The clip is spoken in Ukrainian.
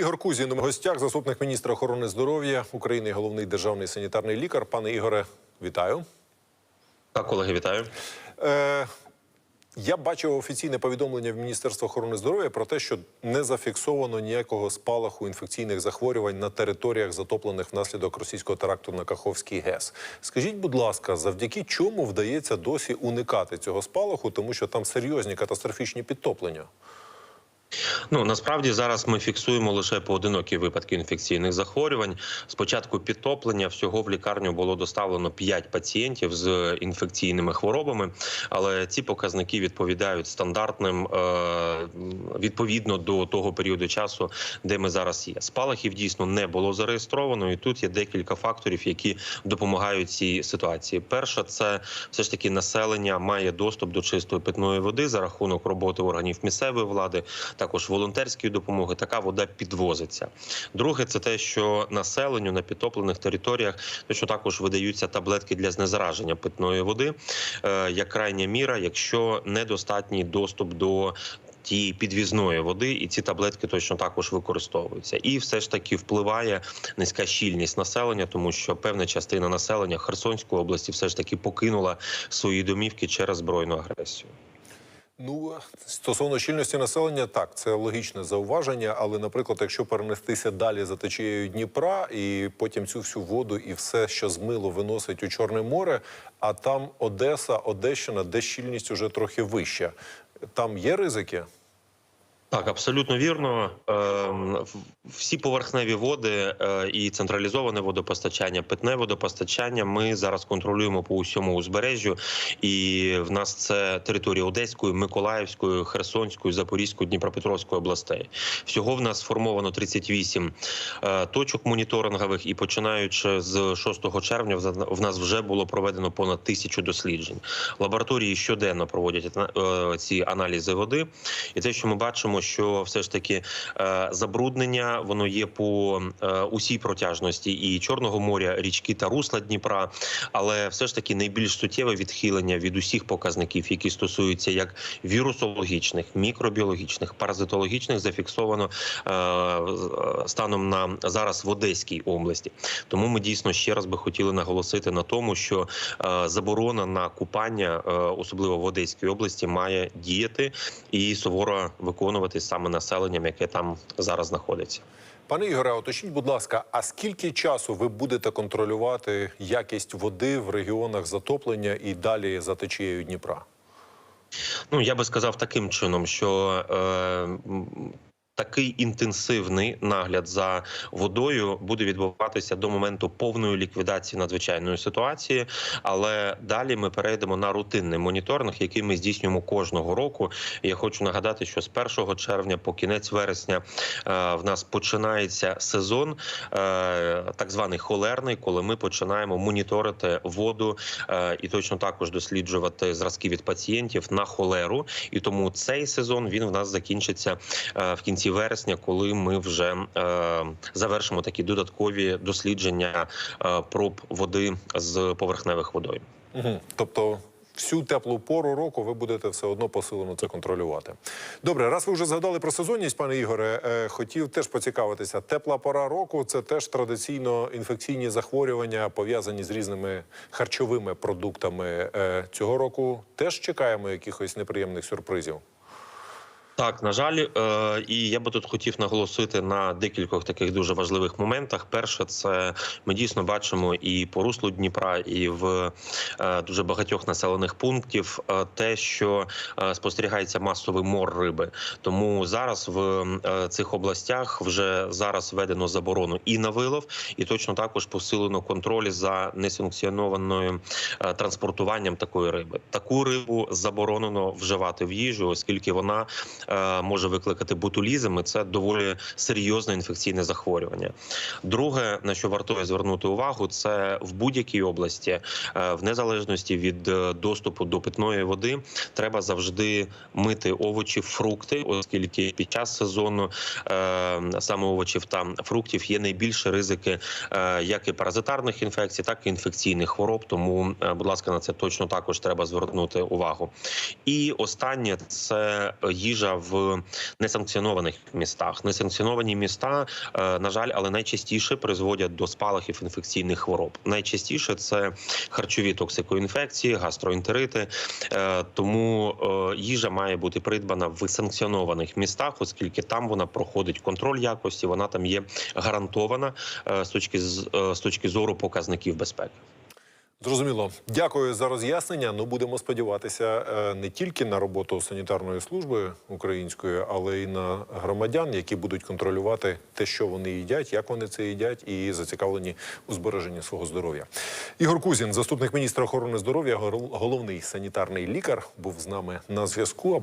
Ігор Кузін у гостях, заступник міністра охорони здоров'я України, головний державний санітарний лікар. Пане Ігоре, вітаю. Так, колеги, вітаю. Е, я бачив офіційне повідомлення в Міністерства охорони здоров'я про те, що не зафіксовано ніякого спалаху інфекційних захворювань на територіях, затоплених внаслідок російського теракту на Каховський ГЕС. Скажіть, будь ласка, завдяки чому вдається досі уникати цього спалаху, тому що там серйозні катастрофічні підтоплення? Ну насправді зараз ми фіксуємо лише поодинокі випадки інфекційних захворювань. Спочатку підтоплення всього в лікарню було доставлено 5 пацієнтів з інфекційними хворобами, але ці показники відповідають стандартним е, відповідно до того періоду часу, де ми зараз є. Спалахів дійсно не було зареєстровано, і тут є декілька факторів, які допомагають цій ситуації. Перша це все ж таки населення має доступ до чистої питної води за рахунок роботи органів місцевої влади також волонтерської допомоги. Така вода підвозиться. Друге, це те, що населенню на підтоплених територіях точно також видаються таблетки для знезараження питної води, е, як крайня міра, якщо недостатній доступ до Тієї підвізної води, і ці таблетки точно також використовуються, і все ж таки впливає низька щільність населення, тому що певна частина населення Херсонської області все ж таки покинула свої домівки через збройну агресію. Ну, стосовно щільності населення, так, це логічне зауваження. Але, наприклад, якщо перенестися далі за течією Дніпра, і потім цю всю воду і все, що змило, виносить у Чорне море, а там Одеса, Одещина, де щільність уже трохи вища. Там є ризики? Так, абсолютно вірно. Ем, Всі поверхневі води е, і централізоване водопостачання, питне водопостачання. Ми зараз контролюємо по усьому узбережжю, і в нас це територія Одеської, Миколаївської, Херсонської, Запорізької, Дніпропетровської областей. Всього в нас сформовано 38 е, точок моніторингових, і починаючи з 6 червня, в- нас вже було проведено понад тисячу досліджень. Лабораторії щоденно проводять е, ці аналізи води, і те, що ми бачимо, що все ж таки е, забруднення воно є по е, усій протяжності і Чорного моря, річки та русла Дніпра, але все ж таки найбільш суттєве відхилення від усіх показників, які стосуються як вірусологічних, мікробіологічних, паразитологічних, зафіксовано е, станом на зараз в Одеській області. Тому ми дійсно ще раз би хотіли наголосити на тому, що заборона на купання, особливо в Одеській області, має діяти і суворо виконувати саме населенням, яке там зараз знаходиться. Пане Ігоре, уточніть, будь ласка, а скільки часу ви будете контролювати якість води в регіонах затоплення і далі за течією Дніпра? Ну я би сказав таким чином, що е, такий інтенсивний нагляд за водою буде відбуватися до моменту повної ліквідації надзвичайної ситуації. Але далі ми перейдемо на рутинний моніторинг, який ми здійснюємо кожного року. Я хочу нагадати, що з 1 червня по кінець вересня е, в нас починається сезон, е, так званий холерний, коли ми починаємо моніторити воду е, і точно також досліджувати зразки від пацієнтів на холеру. І тому цей сезон він в нас закінчиться в кінці вересня, коли ми вже е, завершимо такі додаткові дослідження е, проб води з поверхневих водойм. Угу. Тобто всю теплу пору року ви будете все одно посилено це контролювати. Добре, раз ви вже згадали про сезонність, пане Ігоре, е, хотів теж поцікавитися. Тепла пора року це теж традиційно інфекційні захворювання, пов'язані з різними харчовими продуктами. Е, цього року теж чекаємо якихось неприємних сюрпризів. Так, на жаль, е, і я би тут хотів наголосити на декількох таких дуже важливих моментах. Перше, це ми дійсно бачимо і по руслу Дніпра, і в е, дуже багатьох населених пунктів е, те, що спостерігається масовий мор риби. Тому зараз в цих областях вже зараз введено заборону і на вилов, і точно також посилено контроль за несанкціонованою транспортуванням такої риби. Таку рибу заборонено вживати в їжу, оскільки вона може викликати ботулізм. і Це доволі серйозне інфекційне захворювання. Друге, на що вартує звернути увагу, це в будь-якій області, е, в незалежності від е, доступу до питної води, треба завжди мити овочі, фрукти, оскільки під час сезону е, саме овочів та фруктів є найбільші ризики е, як і паразитарних інфекцій, так і інфекційних хвороб. Тому, е, будь ласка, на це точно також треба звернути увагу. І останнє це їжа в несанкціонованих містах. Несанкціоновані міста, е, на жаль, але найчастіше призводять до спалахів інфекційних хвороб. Найчастіше це харчові токсикоінфекції, гастроентерити. Е, Тому е, їжа має бути придбана в санкціонованих містах, оскільки там вона проходить контроль якості. Вона там є гарантована з точки з точки зору показників безпеки. Зрозуміло. Дякую за роз'яснення. Ну будемо сподіватися е, не тільки на роботу санітарної служби української, але й на громадян, які будуть контролювати те, що вони їдять, як вони це їдять, і зацікавлені у збереженні свого здоров'я. Ігор Кузін, заступник міністра охорони здоров'я, гол- головний санітарний лікар, був з нами на зв'язку.